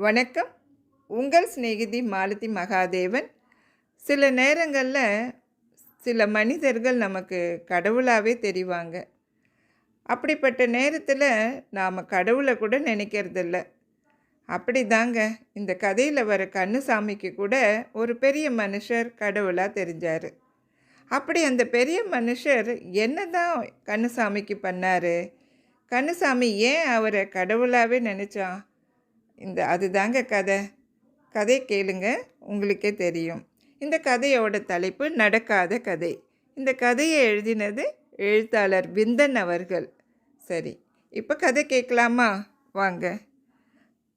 வணக்கம். உங்கள் சிநேகிதி மாலதி மகாதேவன். சில நேரங்களில் சில மனிதர்கள் நமக்கு கடவுளாகவே தெரிவாங்க. அப்படிப்பட்ட நேரத்தில் நாம் கடவுளை கூட நினைக்கிறதில்ல. அப்படி தாங்க இந்த கதையில் வர கண்ணுசாமிக்கு கூட ஒரு பெரிய மனுஷர் கடவுளாக தெரிஞ்சார். அப்படி அந்த பெரிய மனுஷர் என்ன தான் கண்ணுசாமிக்கு பண்ணார்? கண்ணுசாமி ஏன் அவரை கடவுளாகவே நினச்சான்? இந்த அதுதாங்க கதை. கதை கேளுங்க உங்களுக்கே தெரியும். இந்த கதையோட தலைப்பு நடக்காத கதை. இந்த கதையை எழுதினது எழுத்தாளர் விந்தன் அவர்கள். சரி இப்போ கதை கேட்கலாமா? வாங்க.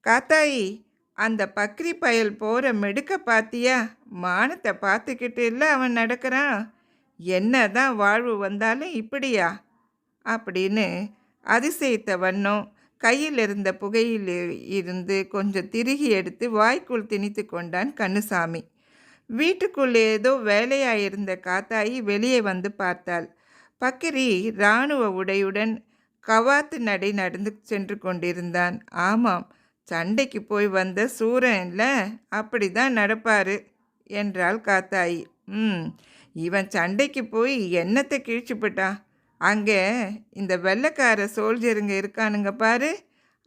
காத்தாயி அந்த பக்ரி பயல் போகிற மெடுக்க பார்த்தியா மானத்தை பார்த்துக்கிட்டு இல்லை அவன் நடக்கிறான். என்ன தான் வாழ்வு வந்தாலும் இப்படியா? அப்படின்னு அதிசயித்த வண்ணம் கையில் இருந்த புகையில் இருந்து கொஞ்சம் திருகி எடுத்து வாய்க்குள் திணித்து கொண்டான் கண்ணுசாமி. வீட்டுக்குள் ஏதோ வேலையாயிருந்த காத்தாயி வெளியே வந்து பார்த்தாள். பக்கிரி இராணுவ உடையுடன் கவாத்து நடை நடந்து சென்று கொண்டிருந்தான். ஆமாம் சண்டைக்கு போய் வந்த சூரன்ல அப்படி தான் நடப்பார் என்றாள் காத்தாயி. ம் இவன் சண்டைக்கு போய் என்னத்தை கிழிச்சுப்பட்டான் அங்கே இந்த வெள்ளைக்கார சோல்ஜருங்க இருக்கானுங்க பாரு.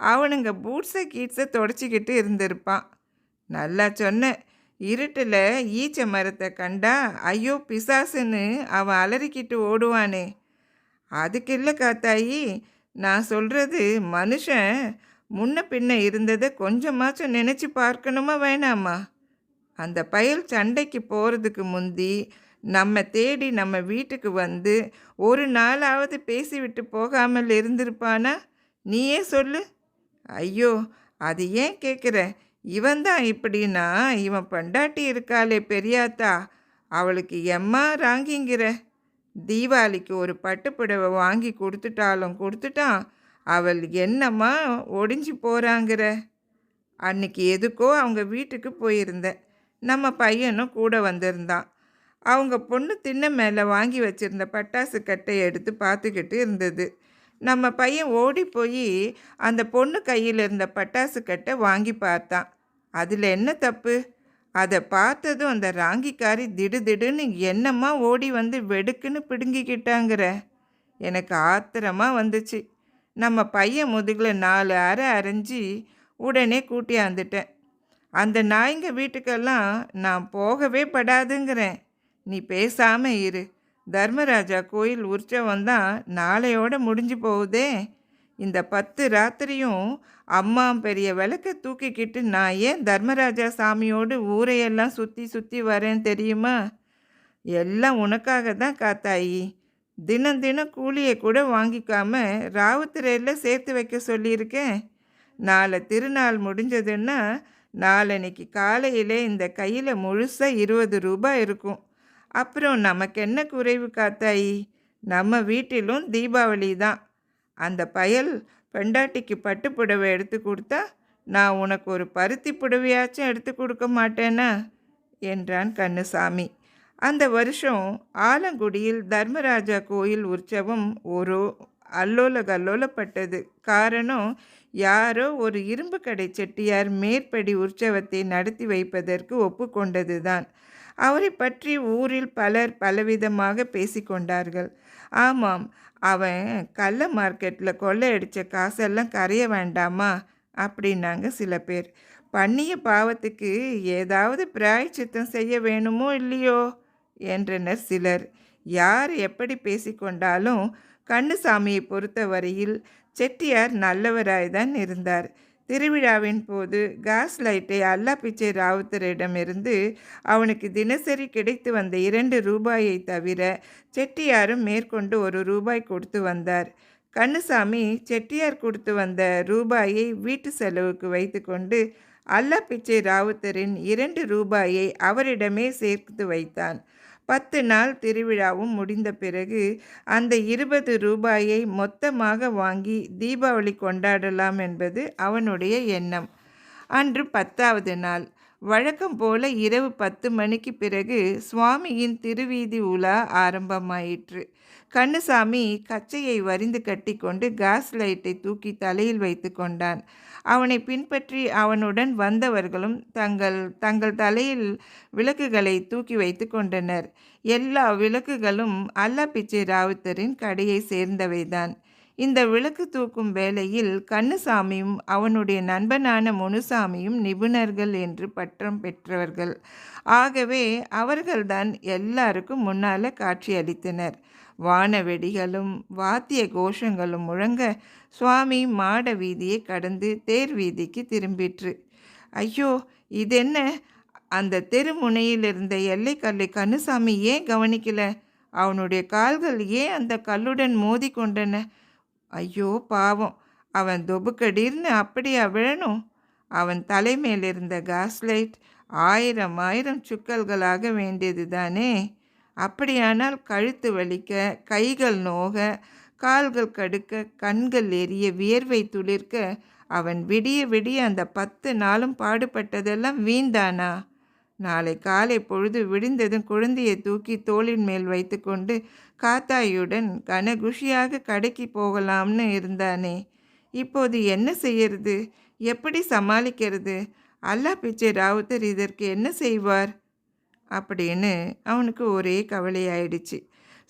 அவனுங்க பூட்ஸை கீட்ஸை தொடச்சிக்கிட்டு இருந்திருப்பான். நல்லா சொன்ன. இருட்டில் ஈச்ச மரத்தை கண்டா ஐயோ பிசாசுன்னு அவன் அலறிக்கிட்டு ஓடுவானே. அதுக்கு இல்லை காத்தாயி நான் சொல்கிறது மனுஷன் முன்ன பின்ன இருந்ததை கொஞ்சமாச்சும் நினச்சி பார்க்கணுமா வேணாமா? அந்த பயல் சண்டைக்கு போகிறதுக்கு முந்தி நம்ம தேடி நம்ம வீட்டுக்கு வந்து ஒரு நாளாவது பேசிவிட்டு போகாமல் இருந்திருப்பானா? நீயே சொல்லு. ஐயோ அது ஏன் கேட்குற இவன் தான் இப்படின்னா இவன் பண்டாட்டி இருக்காளே பெரியாத்தா. அவளுக்கு எம்மா ராங்கிங்கிற? தீபாவளிக்கு ஒரு பட்டுப்புடவை வாங்கி கொடுத்துட்டாலும் கொடுத்துட்டான். அவள் என்னம்மா ஒடிஞ்சு போகிறாங்கிற அன்னைக்கு எதுக்கோ அவங்க வீட்டுக்கு போயிருந்தேன் நம்ம பையனும் கூட வந்திருந்தான். அவங்க பொண்ணு திண்ண மேலே வாங்கி வச்சிருந்த பட்டாசு கட்டையை எடுத்து பார்த்துக்கிட்டு இருந்தது. நம்ம பையன் ஓடி போய் அந்த பொண்ணு கையில் இருந்த பட்டாசு கட்டை வாங்கி பார்த்தான். அதில் என்ன தப்பு? அதை பார்த்ததும் அந்த ராங்கிக்காரி திடுதிடுன்னு என்னம்மா ஓடி வந்து வெடுக்குன்னு பிடுங்கிக்கிட்டாங்கிற. எனக்கு ஆத்திரமாக வந்துச்சு. நம்ம பையன் முதுகில் நாலு அரை அரைஞ்சி உடனே கூட்டியாந்துட்டேன். அந்த நாய்ங்க வீட்டுக்கெல்லாம் நான் போகவே படாதுங்கிறேன். நீ பேசாம இரு. தர்மராஜா கோயில் உற்சவம் தான் நாளையோட முடிஞ்சு போகுதே. இந்த பத்து ராத்திரியும் அம்மா பெரிய விளக்க தூக்கிக்கிட்டு நான் ஏன் தர்மராஜா சாமியோடு ஊரையெல்லாம் சுற்றி சுற்றி வரேன் தெரியுமா? எல்லாம் உனக்காக தான் காத்தாயி. தினம் தினம் கூலியை கூட வாங்கிக்காம ராவுத்திரையில் சேர்த்து வைக்க சொல்லியிருக்கேன் நாளை திருநாள் முடிஞ்சதுன்னா நாளன்னைக்கு காலையிலே இந்த கையில் முழுசாக இருபது ரூபாய் இருக்கும். அப்புறம் நமக்கு என்ன குறைவு காத்தாயி? நம்ம வீட்டிலும் தீபாவளி தான். அந்த பயல் பெண்டாட்டிக்கு பட்டு புடவை எடுத்து கொடுத்தா நான் உனக்கு ஒரு பருத்தி புடவையாச்சும் எடுத்து கொடுக்க மாட்டேனா? என்றான் கண்ணுசாமி. அந்த வருஷம் ஆலங்குடியில் தர்மராஜா கோயில் உற்சவம் ஒரு அல்லோல கல்லோலப்பட்டது காரணம் யாரோ ஒரு இரும்பு கடை செட்டியார் மேற்படி உற்சவத்தை நடத்தி வைப்பதற்கு ஒப்புக்கொண்டதுதான். அவரை பற்றி ஊரில் பலர் பலவிதமாக பேசிக்கொண்டார்கள். ஆமாம் அவன் கள்ள மார்க்கெட்டில் கொள்ளையடித்த காசெல்லாம் கரைய வேண்டாமா? அப்படின்னாங்க சில பேர். பண்ணிய பாவத்துக்கு ஏதாவது பிராய்ச்சித்தம் செய்ய வேணுமோ இல்லையோ? என்றனர் சிலர். யார் எப்படி பேசிக்கொண்டாலும் கண்ணுசாமியை பொறுத்தவரையில் செட்டியார் நல்லவராய்தான் இருந்தார். திருவிழாவின் போது காஸ் லைட்டை அல்லா பிச்சை ராவுத்தரிடமிருந்து அவனுக்கு தினசரி கிடைத்து வந்த இரண்டு ரூபாயை தவிர செட்டியாரும் மேற்கொண்டு ஒரு ரூபாய் கொடுத்து வந்தார். கண்ணுசாமி செட்டியார் கொடுத்து வந்த ரூபாயை வீட்டு செலவுக்கு வைத்துக்கொண்டு அல்லா பிச்சை ராவுத்தரின் இரண்டு ரூபாயை அவரிடமே சேர்த்து வைத்தான். பத்து நாள் திருவிழாவும் முடிந்த பிறகு அந்த இருபது ரூபாயை மொத்தமாக வாங்கி தீபாவளி கொண்டாடலாம் என்பது அவனுடைய எண்ணம். அன்று பத்தாவது நாள். வழக்கம் போல இரவு பத்து மணிக்கு பிறகு சுவாமியின் திருவீதி உலா ஆரம்பமாயிற்று. கண்ணுசாமி கச்சையை வரிந்து கட்டிக்கொண்டு காஸ் லைட்டை தூக்கி தலையில் வைத்து கொண்டான். அவனை பின்பற்றி அவனுடன் வந்தவர்களும் தங்கள் தங்கள் தலையில் விளக்குகளை தூக்கி வைத்து கொண்டனர். எல்லா விளக்குகளும் அல்லா பிச்சை ராவுத்தரின் கடையை சேர்ந்தவைதான். இந்த விளக்கு தூக்கும் வேளையில் கண்ணுசாமியும் அவனுடைய நண்பனான முனுசாமியும் நிபுணர்கள் என்று பட்டம் பெற்றவர்கள். ஆகவே அவர்கள்தான் எல்லாருக்கும் முன்னால் காட்சியளித்தனர் வான வெடிகளும் வாத்திய கோஷங்களும் முழங்க சுவாமி மாட வீதியை கடந்து தேர் வீதிக்கு திரும்பிற்று. ஐயோ இதென்ன? அந்த தெருமுனையில் இருந்த எல்லைக்கல்லை கண்ணுசாமி ஏன் கவனிக்கல? அவனுடைய கால்கள் ஏன் அந்த கல்லுடன் மோதி கொண்டன ஐயோ பாவம். அவன் தொபுக்கடீர்னு அப்படியா விழணும்? அவன் தலைமேல் இருந்த காஸ்லைட் ஆயிரம் ஆயிரம் சுக்கல்களாக வேண்டியது தானே அப்படியானால் கழுத்து வலிக்க கைகள் நோக கால்கள் கடுக்க கண்கள் எரிய வியர்வை துளிர்க்க அவன் விடிய விடிய அந்த பத்து நாளும் பாடுபட்டதெல்லாம் வீந்தானா நாளை காலை பொழுது விடிந்ததும் குழந்தையை தூக்கி தோளின் மேல் வைத்துக்கொண்டு காத்தாயுடன் கனகுஷியாக கடைக்கு போகலாம்னு இருந்தானே. இப்போது என்ன செய்யறது? எப்படி சமாளிக்கிறது? அல்லா பிச்சை ராவுத்தர் இதற்கு என்ன செய்வார்? அப்படின்னு அவனுக்கு ஒரே கவலையாயிடுச்சு.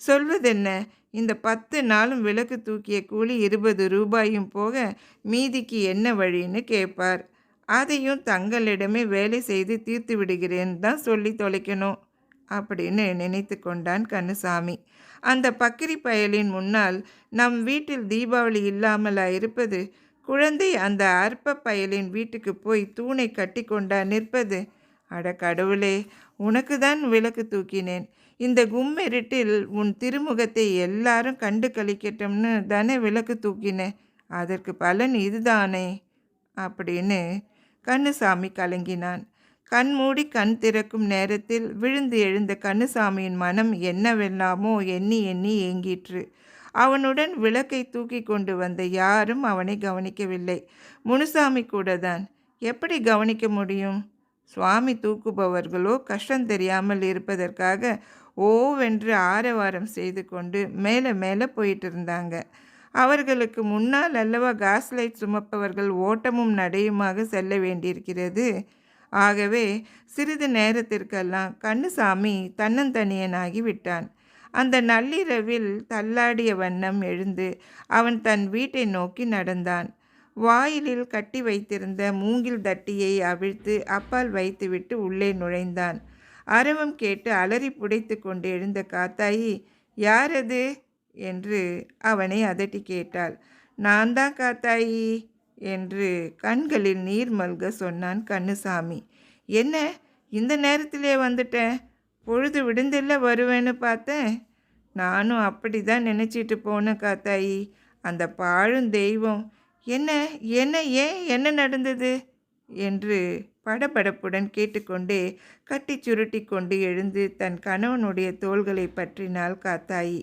சொல்வதென்ன? இந்த பத்து நாளும் விளக்கு தூக்கிய கூலி இருபது ரூபாயும் போக மீதிக்கு என்ன வழின்னு கேட்பார். அதையும் தங்களிடமே வேலை செய்து தீர்த்து விடுகிறேன் தான் சொல்லி தொலைக்கணும். அப்படின்னு நினைத்து கொண்டான் கண்ணுசாமி அந்த பக்கிரி பயலின் முன்னால் நம் வீட்டில் தீபாவளி இல்லாமலா இருப்பது குழந்தை அந்த அற்ப பயலின் வீட்டுக்கு போய் தூணை கட்டி கொண்டா நிற்பது. அட கடவுளே உனக்கு தான் விளக்கு தூக்கினேன். இந்த கும்மெருட்டில் உன் திருமுகத்தை எல்லாரும் கண்டு கழிக்கட்டும்னு தானே விளக்கு தூக்கினேன். அதற்கு பலன் இதுதானே? அப்படின்னு கண்ணுசாமி கலங்கினான். கண் மூடி கண் திறக்கும் நேரத்தில் விழுந்து எழுந்த கண்ணுசாமியின் மனம் என்னவெல்லாமோ எண்ணி எண்ணி ஏங்கிற்று. அவனுடன் விளக்கை தூக்கி கொண்டு வந்த யாரும் அவனை கவனிக்கவில்லை. முனுசாமி கூட தான் எப்படி கவனிக்க முடியும்? சுவாமி தூக்குபவர்களோ கஷ்டம் தெரியாமல் இருப்பதற்காக ஓவென்று ஆரவாரம் செய்து கொண்டு மேலே மேலே போயிட்டு இருந்தாங்க அவர்களுக்கு முன்னால் அல்லவா காஸ் லைட் சுமப்பவர்கள் ஓட்டமும் நடையுமாக செல்ல வேண்டியிருக்கிறது. ஆகவே சிறிது நேரத்திற்கெல்லாம் கண்ணுசாமி தன்னந்தனியனாகி விட்டான். அந்த நள்ளிரவில் தள்ளாடிய வண்ணம் எழுந்து அவன் தன் வீட்டை நோக்கி நடந்தான். வாயிலில் கட்டி வைத்திருந்த மூங்கில் தட்டியை அவிழ்த்து அப்பால் வைத்துவிட்டு உள்ளே நுழைந்தான். அரவம் கேட்டு அலறி புடைத்து கொண்டு எழுந்த காத்தாயி யார் அது? என்று அவனை அதட்டி கேட்டாள். நான் தான் காத்தாயி என்று கண்களில் நீர் மல்க சொன்னான் கண்ணுசாமி. என்ன? இந்த நேரத்திலே வந்துட்டேன்? பொழுது விடுந்தில்ல வருவேன்னு பார்த்தேன்? நானும் அப்படி தான் நினச்சிட்டு போனேன் காத்தாயி. அந்த பாழும் தெய்வம். என்ன? என்ன? ஏன்? என்ன நடந்தது? என்று படபடப்புடன் கேட்டுக்கொண்டே கட்டி சுருட்டி கொண்டு எழுந்து தன் கணவனுடைய தோள்களை பற்றினாள் காத்தாயி.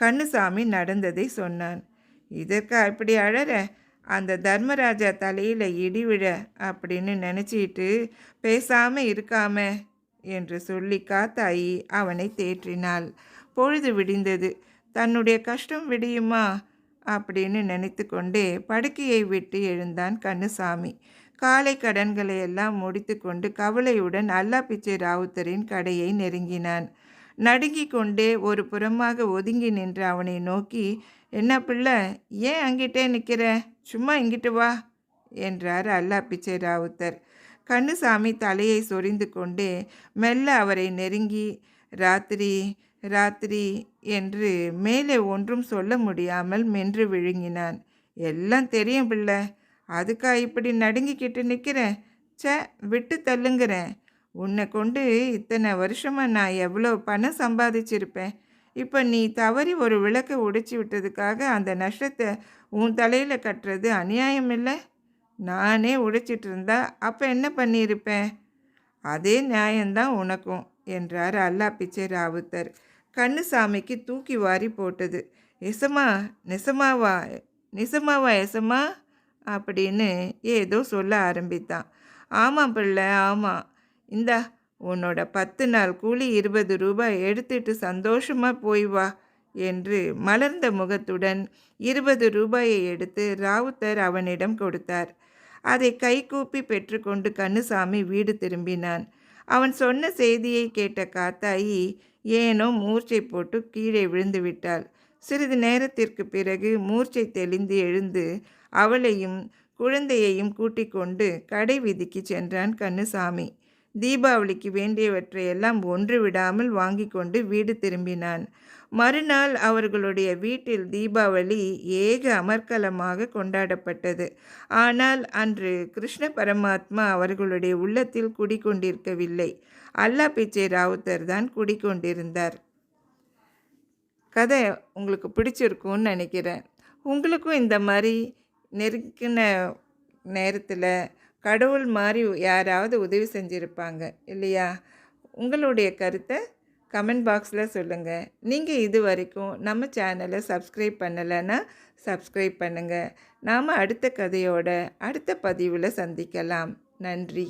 கண்ணுசாமி நடந்ததை சொன்னான். இதற்கு அப்படி அழற? அந்த தர்மராஜா தலையில் இடி விழ அப்படின்னு நினச்சிட்டு பேசாமல் இருக்காம என்று சொல்லி காத்தாயி அவனை தேற்றினாள். பொழுது விடிந்தது. தன்னுடைய கஷ்டம் விடியுமா? அப்படின்னு நினைத்து கொண்டே படுக்கையை விட்டு எழுந்தான் கண்ணுசாமி. காலை கடன்களை எல்லாம் முடித்து கொண்டு கவலையுடன் அல்லா பிச்சை ராவுத்தரின் கடையை நெருங்கினான். நடுங்கிக் கொண்டே ஒரு புறமாக ஒதுங்கி நின்று அவனை நோக்கி என்ன பிள்ளை ஏன் அங்கிட்டே நிற்கிற சும்மா இங்கிட்டு வா என்றார் அல்லா பிச்சை ராவுத்தர். கண்ணுசாமி தலையை சொரிந்து கொண்டே மெல்ல அவரை நெருங்கி ராத்திரி ராத்திரி என்று மேலே ஒன்றும் சொல்ல முடியாமல் மென்று விழுங்கினான். எல்லாம் தெரியும் பிள்ளை அதுக்கா இப்படி நடுங்கிக்கிட்டு நிற்கிறேன் ச விட்டு தள்ளுங்கிறேன். உன்னை கொண்டு இத்தனை வருஷமாக நான் எவ்வளோ பணம் சம்பாதிச்சிருப்பேன். இப்போ நீ தவறி ஒரு விளக்கை உடைச்சி விட்டதுக்காக அந்த நஷ்டத்தை உன் தலையில் கட்டுறது அநியாயம் இல்லை? நானே உடைச்சிட்டு இருந்தா அப்போ என்ன பண்ணியிருப்பேன்? அதே நியாயம்தான் உனக்கும் என்றார் அல்லா பிச்சை ராவுத்தர். கண்ணுசாமிக்கு தூக்கி வாரி போட்டது. எசமா நெசமாவா நிசமாவா எசமா அப்படின்னு ஏதோ சொல்ல ஆரம்பித்தான். ஆமாம் பிள்ளை ஆமாம். இந்தா உன்னோட பத்து நாள் கூலி இருபது ரூபாய் எடுத்துட்டு சந்தோஷமாக போய் வா என்று மலர்ந்த முகத்துடன் இருபது ரூபாயை எடுத்து ராவுத்தர் அவனிடம் கொடுத்தார். அதை கைகூப்பி பெற்றுக்கொண்டு கண்ணுசாமி வீடு திரும்பினான். அவன் சொன்ன செய்தியை கேட்ட காத்தாயி ஏனோ மூர்ச்சை போட்டு கீழே விழுந்து விட்டாள். சிறிது நேரத்திற்கு பிறகு மூர்ச்சை தெளிந்து எழுந்து அவளையும் குழந்தையையும் கூட்டிக் கொண்டு கடை வீதிக்கு சென்றான் கண்ணுசாமி தீபாவளிக்கு வேண்டியவற்றையெல்லாம் ஒன்று விடாமல் வாங்கி கொண்டு வீடு திரும்பினான். மறுநாள் அவர்களுடைய வீட்டில் தீபாவளி ஏக அமர்க்கலமாக கொண்டாடப்பட்டது. ஆனால் அன்று கிருஷ்ண பரமாத்மா அவர்களுடைய உள்ளத்தில் குடிக்கொண்டிருக்கவில்லை அல்லா பிச்சை ராவுத்தர் தான் குடிக்கொண்டிருந்தார் கதை உங்களுக்கு பிடிச்சிருக்கும்னு நினைக்கிறேன். உங்களுக்கும் இந்த மாதிரி நெருக்கின நேரத்தில் கடவுள் மாதிரி யாராவது உதவி செஞ்சுருப்பாங்க இல்லையா? உங்களுடைய கருத்தை கமெண்ட் பாக்ஸில் சொல்லுங்கள் நீங்கள் இது வரைக்கும் நம்ம சேனலை சப்ஸ்கிரைப் பண்ணலைன்னா சப்ஸ்கிரைப் பண்ணுங்கள் நாம் அடுத்த கதையோட அடுத்த பதிவில் சந்திக்கலாம். நன்றி.